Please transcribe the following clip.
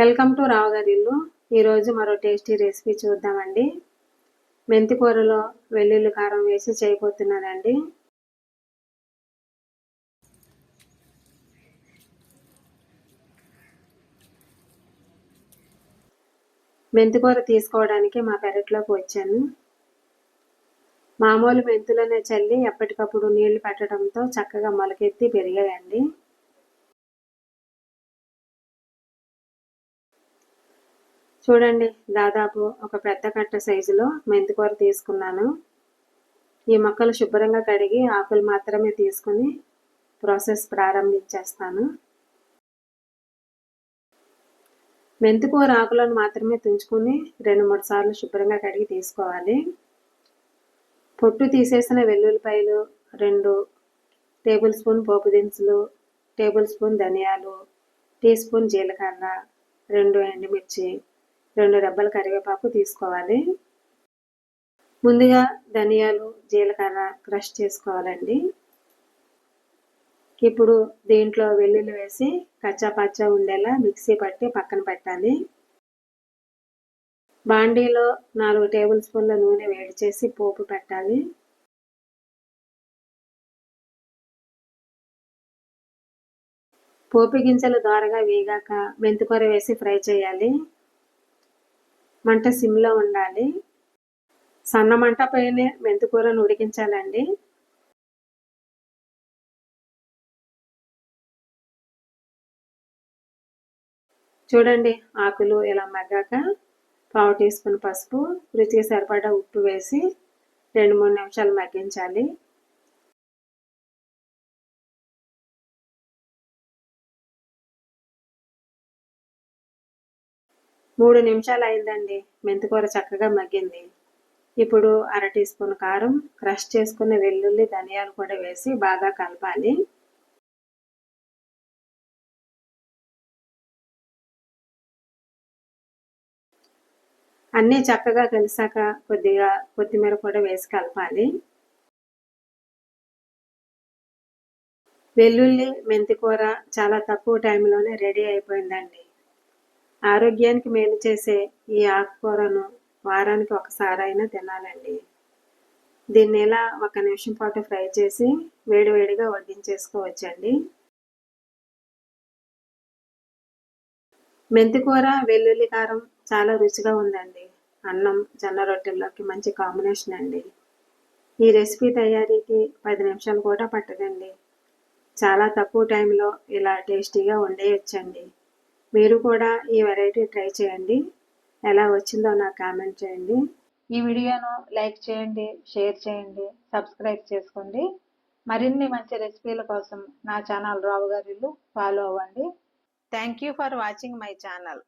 Welcome to రావుగారి ఇల్లు. ఈరోజు మరో టేస్టీ రెసిపీ చూద్దామండి. మెంతి కూరలో వెల్లుల్లి కారం వేసి చేయబోతున్నానండి. మెంతికూర తీసుకోవడానికి మా పెరట్లోకి వచ్చాను. మామూలు మెంతులనే చల్లి ఎప్పటికప్పుడు నీళ్ళు పెట్టడంతో చక్కగా మొలకెత్తి పెరిగాయండి. చూడండి దాదాపు ఒక పెద్ద కట్ట సైజులో మెంతికూర తీసుకున్నాను. ఈ మొక్కలు శుభ్రంగా కడిగి ఆకులు మాత్రమే తీసుకుని ప్రాసెస్ ప్రారంభించేస్తాను. మెంతికూర ఆకులను మాత్రమే తుంచుకుని రెండు మూడు సార్లు శుభ్రంగా కడిగి తీసుకోవాలి. పొట్టు తీసేసిన వెల్లుల్లిపాయలు రెండు టేబుల్ స్పూన్ పోపు దినుసులు టేబుల్ స్పూన్ ధనియాలు టీ స్పూన్ జీలకర్ర రెండు ఎండుమిర్చి రెండు రెబ్బల కరివేపాకు తీసుకోవాలి. ముందుగా ధనియాలు జీలకర్ర క్రష్ చేసుకోవాలండి. ఇప్పుడు దీంట్లో వెల్లుల్లి వేసి కచ్చా పచ్చా ఉండేలా మిక్సీ పట్టి పక్కన పెట్టాలి. బాండీలో నాలుగు టేబుల్ స్పూన్ల నూనె వేడి చేసి పోపు పెట్టాలి. పోపు గింజలు దోరగా వేగాక మెంతికూర వేసి ఫ్రై చేయాలి. మంట సిమ్లో ఉండాలి. సన్న మంట పైన మెంతికూరను ఉడికించాలండి. చూడండి ఆకులు ఇలా మగ్గాక పావు టీ స్పూన్ పసుపు రుచికి సరిపడా ఉప్పు వేసి రెండు మూడు నిమిషాలు మగ్గించాలి. మూడు నిమిషాలు అయిందండి. మెంతికూర చక్కగా మగ్గింది. ఇప్పుడు అర టీ స్పూన్ కారం క్రష్ చేసుకున్న వెల్లుల్లి ధనియాలు కూడా వేసి బాగా కలపాలి. అన్నీ చక్కగా కలిసాక కొద్దిగా కొత్తిమీర కూడా వేసి కలపాలి. వెల్లుల్లి మెంతికూర చాలా తక్కువ టైంలోనే రెడీ అయిపోయిందండి. ఆరోగ్యానికి మేలు చేసే ఈ ఆకుకూరను వారానికి ఒకసారైనా తినాలండి. దీన్ని ఇలా ఒక నిమిషం పాటు ఫ్రై చేసి వేడివేడిగా వడ్డించేసుకోవచ్చండి. మెంతికూర వెల్లుల్లి కారం చాలా రుచిగా ఉందండి. అన్నం జొన్న రొట్టెల్లోకి మంచి కాంబినేషన్ అండి. ఈ రెసిపీ తయారీకి పది నిమిషాలు కూడా పట్టదండి. చాలా తక్కువ టైంలో ఇలా టేస్టీగా వండేయచ్చండి. మీరు కూడా ఈ వెరైటీ ట్రై చేయండి. ఎలా వచ్చిందో నాకు కామెంట్ చేయండి. ఈ వీడియోను లైక్ చేయండి షేర్ చేయండి సబ్స్క్రైబ్ చేసుకోండి. మరిన్ని మంచి రెసిపీల కోసం నా ఛానల్ రావు గారిలు ఫాలో అవ్వండి. Thank you for watching my channel